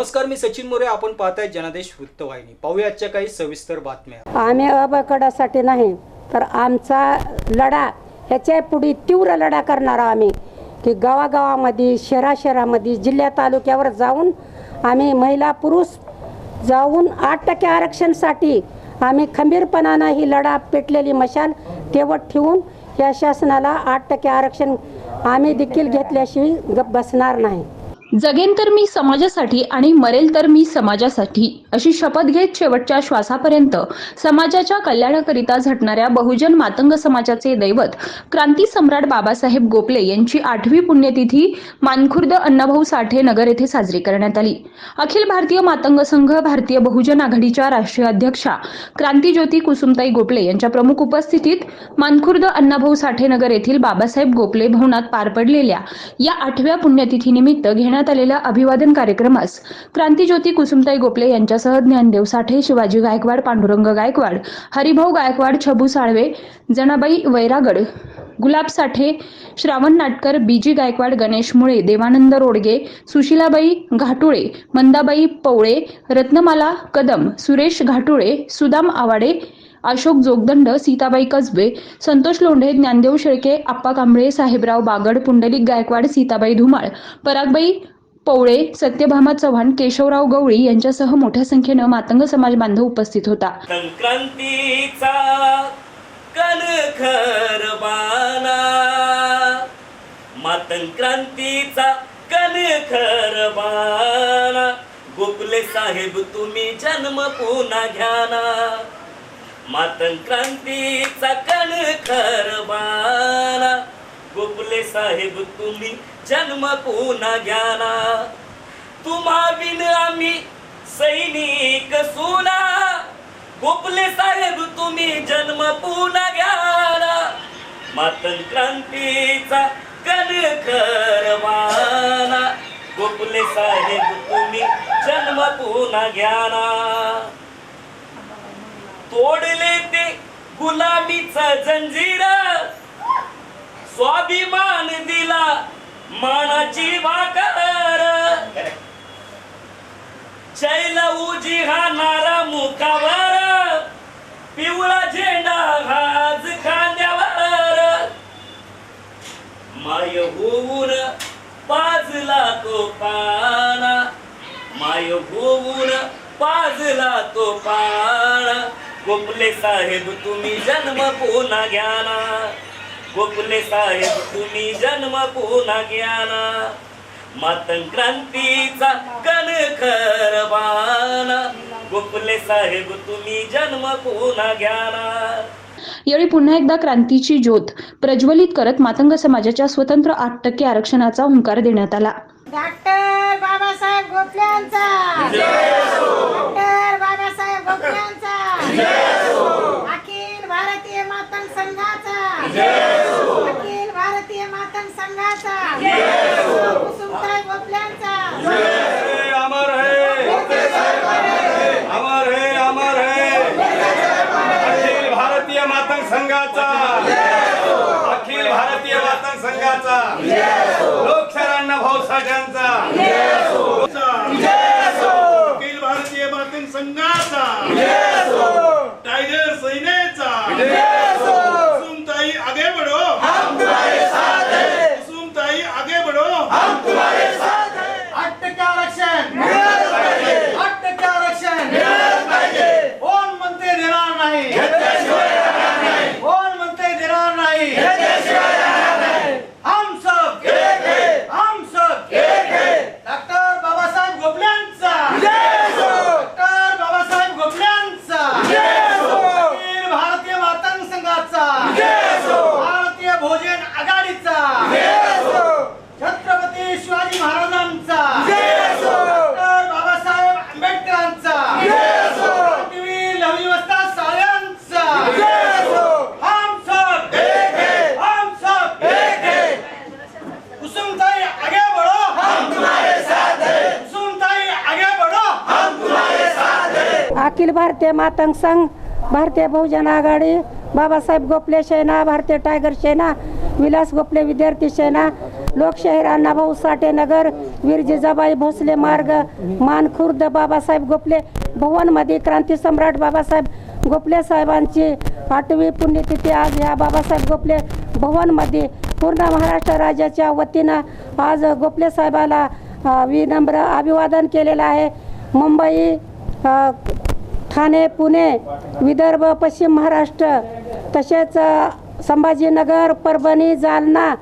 नमस्कार मी सचिन मोरे. आपण पाहताय जनादेश वृत्तवाहिनी. पाहूया आजच्या काही सविस्तर बातम्या. आम्ही अबकडासाठी नाही तर आमचा लढा ह्याच्या पुढे तीव्र लढा करणार आम्ही. की गावागावामध्ये शहरा शहरामध्ये जिल्ह्या तालुक्यावर जाऊन आम्ही महिला पुरुष जाऊन आठ टक्के आरक्षणसाठी आम्ही खंबीरपणानं ही लढा पेटलेली मशाल तेवट ठेवून या शासनाला आठ टक्के आरक्षण आम्ही देखील घेतल्याशिवाय बसणार नाही. जगेन तर मी समाजासाठी आणि मरेल तर मी समाजासाठी अशी शपथ घेत शेवटच्या श्वासापर्यंत समाजाच्या कल्याणाकरिता झटणाऱ्या बहुजन मातंग समाजाचे दैवत क्रांती सम्राट बाबासाहेब गोपले यांची आठवी पुण्यतिथी मानखुर्द अण्णाभाऊ साठे नगर येथे साजरी करण्यात आली. अखिल भारतीय मातंग संघ भारतीय बहुजन आघाडीच्या राष्ट्रीय अध्यक्षा क्रांतीज्योती कुसुमताई गोपले यांच्या प्रमुख उपस्थितीत मानखुर्द अण्णाभाऊ साठे नगर येथील बाबासाहेब गोपले भवनात पार पडलेल्या या आठव्या पुण्यतिथीनिमित्त घेण्यात आलेल्या अभिवादन कार्यक्रमास क्रांतीज्योती कुसुमताई गोपले यांच्यासह ज्ञानदेव साठे शिवाजी गायकवाड पांडुरंग गायकवाड हरिभाऊ गायकवाड छबू साळवे जनाबाई वैरागड गुलाब साठे श्रावण नाटकर बीजी गायकवाड गणेश मुळे देवानंद रोडगे सुशीलाबाई घाटुळे मंदाबाई पवळे रत्नमाला कदम सुरेश घाटुळे सुदाम आवाडे अशोक जोगदंड सीताबाई कसबे संतोष लोंढे ज्ञानदेव शेळके आप्पा कांबळे साहेबराव बागड पुंडलिक गायकवाड सीताबाई धुमाळ परागबाई पवळे सत्यभामा चव्हाण केशवराव गवळी यांच्यासह मोठ्या संख्येनं मातंग समाज बांधव उपस्थित होता. संक्रांतीचा कणखर बाना मातंक्रांतीचा साहेब तुम्ही जन्म पुन्हा घ्याना मातंक्रांतीचा कणखर बाना गोपले साहेब तुम्ही जन्म पुन्हा घ्याना तुम्हा विन आम्ही सैनिक सुना. गोपले साहेब तुम्ही जन्म पुन्हा घ्याना मातंक्रांतीचा क्रांतीचा कणखरवाना गोपले साहेब तुम्ही जन्म पुन्हा घ्याना तोडले ते गुलामीच जंजीर. स्वाभिमान दिला मानाची वाकर. शैल उजी हा नारा मुखावर पिवळा झेंडा हाज खांद्यावर. माय होऊन पाजला तो पाना. माय होऊन पाजला तो पाना. गोपले साहेब तुम्ही जन्म पुन्हा घ्याना. गोपले साहेब तुम्ही जन्म पुन्हा घ्याना. मातंग क्रांतीचा कणखरवाना गोपले साहेब तुम्ही जन्म पुन्हा घ्याना. यावेळी पुन्हा एकदा क्रांतीची ज्योत प्रज्वलित करत मातंग समाजाच्या स्वतंत्र आठ टक्के आरक्षणाचा हुंकार देण्यात आला. डॉक्टर बाबासाहेब गोपल्यांचा डॉक्टर बाबासाहेब गोपल्यांचा अखिल भारतीय मातंग संघाचा. अखिल भारतीय मातंग संघाचा. कुसुमताई अमर है अमर है अमर है. अखिल भारतीय मातंग संघाचा. अखिल भारतीय मातंग संघाचा. लोकशरांना भाऊ साठ्यांचा अखिल भारतीय मातंग संघाचा. Yeah. भारतीय मातंग संघ भारतीय बहुजन आघाडी बाबासाहेब गोपले सेना भारतीय टायगर सेना विलास गोपले विद्यार्थी सेना लोकशाहीर अण्णाभाऊ साठे नगर वीर जिजाबाई भोसले मार्ग मानखुर्द बाबासाहेब गोपले भवनमध्ये क्रांती सम्राट बाबासाहेब गोपले साहेबांची आठवी पुण्यतिथी आज ह्या बाबासाहेब गोपले भवनमध्ये पूर्ण महाराष्ट्र राज्याच्या वतीनं आज गोपले साहेबाला विनम्र अभिवादन केलेलं आहे. मुंबई ठाणे पुणे विदर्भ पश्चिम महाराष्ट्र तसेच संभाजीनगर परभणी जालना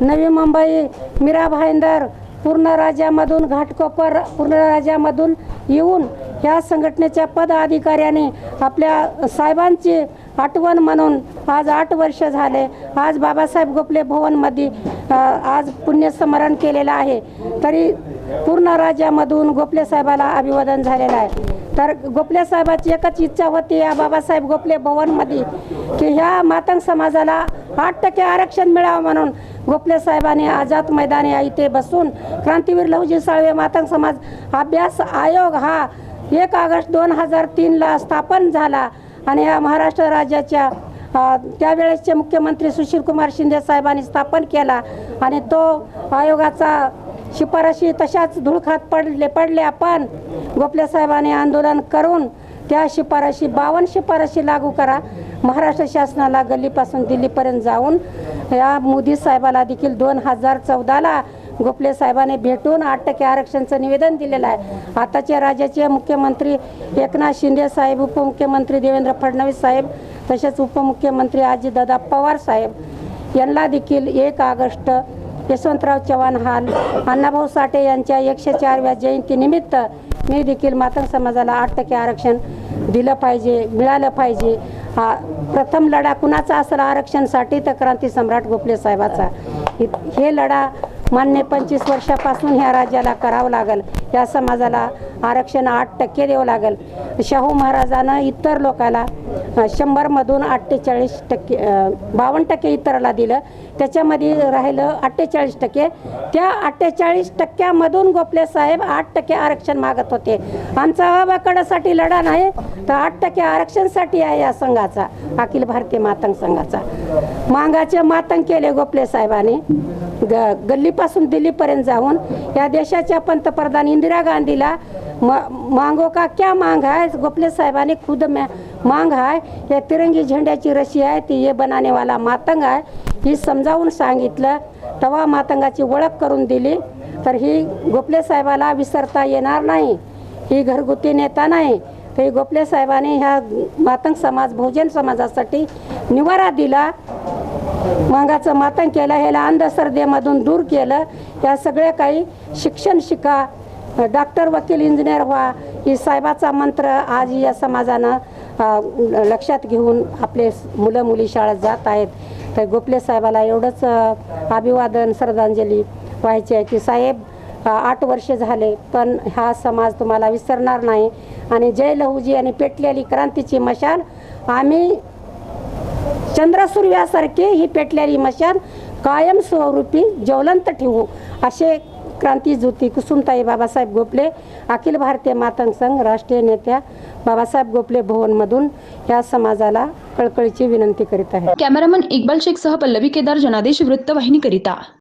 नवी मुंबई मीरा भाईंदर पूर्ण राज्यामधून घाटकोपर पूर्ण राज्यामधून येऊन ह्या संघटनेच्या पदाधिकाऱ्यांनी आपल्या साहेबांची आठवण म्हणून आज आठ वर्ष झाले. आज बाबासाहेब गोपले भवनमध्ये आज पुण्यस्मरण केलेलं आहे. तरी पूर्ण राज्यामधून गोपले साहेबाला अभिवादन झालेलं आहे. तर गोपले साहेबाची एकच इच्छा होती या बाबासाहेब गोपले भवनमध्ये की ह्या मातंग समाजाला आठ टक्के आरक्षण मिळावं म्हणून गोपले साहेबांनी आझाद मैदानी इथे बसून क्रांतीवीर लहुजी साळवे मातंग समाज अभ्यास आयोग हा एक ऑगस्ट दोन हजार तीनला स्थापन झाला आणि या महाराष्ट्र राज्याच्या त्यावेळेसचे मुख्यमंत्री सुशीलकुमार शिंदे साहेबांनी स्थापन केला आणि तो आयोगाचा शिफारशी तशाच धुळखात पडले पडल्या पण गोपले साहेबांनी आंदोलन करून त्या शिफारशी बावन्न शिफारशी लागू करा. महाराष्ट्र शासनाला गल्लीपासून दिल्लीपर्यंत जाऊन या मोदी साहेबाला देखील दोन हजार चौदाला गोपले साहेबांनी भेटून आठ टक्के आरक्षणचं निवेदन दिलेलं आहे. आताचे राज्याचे मुख्यमंत्री एकनाथ शिंदे साहेब उपमुख्यमंत्री देवेंद्र फडणवीस साहेब तसेच उपमुख्यमंत्री अजितदादा पवार साहेब यांना देखील एक ऑगस्ट यशवंतराव चव्हाण हाल अण्णाभाऊ साठे यांच्या एकशे चारव्या जयंतीनिमित्त मी देखील मातंग समाजाला आठ टक्के आरक्षण दिलं पाहिजे मिळालं पाहिजे. हा प्रथम लढा कुणाचा असेल आरक्षणसाठी तर क्रांती सम्राट गोपले साहेबाचा. हे लढा मान्य पंचवीस वर्षापासून ह्या राज्याला करावं लागेल. या समाजाला आरक्षण आठ टक्के द्यावं लागेल. शाहू महाराजानं इतर लोकाला शंभरमधून अठ्ठेचाळीस टक्के बावन्न टक्के इतराला दिलं. त्याच्यामध्ये राहिलं अठ्ठेचाळीस टक्के. त्या अठ्ठेचाळीस टक्क्यामधून गोपले साहेब आठ टक्के आरक्षण मागत होते. आमचा अबाकडासाठी लढा नाही तर आठ टक्के आरक्षणसाठी आहे या संघाचा अखिल भारतीय मातंग संघाचा. मांगाचे मातंग केले गोपले साहेबांनी. ग गल्लीपासून दिल्लीपर्यंत जाऊन या देशाच्या पंतप्रधान इंदिरा गांधीला म मांगो का क्या मांग है गोपले साहेबांनी खुद में मांग आहे या तिरंगी झेंड्याची रशी आहे ती ये बनानेवाला मातंग आहे. ही समजावून सांगितलं तवा मातंगाची ओळख करून दिली. तर ही गोपले साहेबाला विसरता येणार नाही. ही घरगुती नेता नाही. तर ही गोपले साहेबांनी ह्या मातंग समाज बहुजन समाजासाठी निवारा दिला. मागाचं मातंग केलं ह्याला अंधश्रद्धेमधून दूर केलं. या सगळ्या काही शिक्षण शिका डॉक्टर वकील इंजिनियर व्हा ही साहेबाचा मंत्र आज या समाजानं लक्षात घेऊन आपले मुलं मुली शाळेत जात आहेत. तर गोपले साहेबाला एवढंच अभिवादन श्रद्धांजली व्हायची आहे की साहेब आठ वर्ष झाले पण हा समाज तुम्हाला विसरणार नाही. आणि जय लहूजी आणि पेटलेली क्रांतीची मशाल आम्ही चंद्रसूर्यासारखे ही पेटलेली मशाल कायम स्वरूपी ज्वलंत ठेवू असे क्रांती ज्योती कुसुमताई बाबासाहेब गोपले अखिल भारतीय मातंग संघ राष्ट्रीय नेत्या बाबासाहेब गोपले भवनमधून या समाजाला कळकळीची विनंती करीत आहे कॅमेरामन इक्बाल शेख सह पल्लवी केदार जनादेश वृत्तवाहिनीकरिता.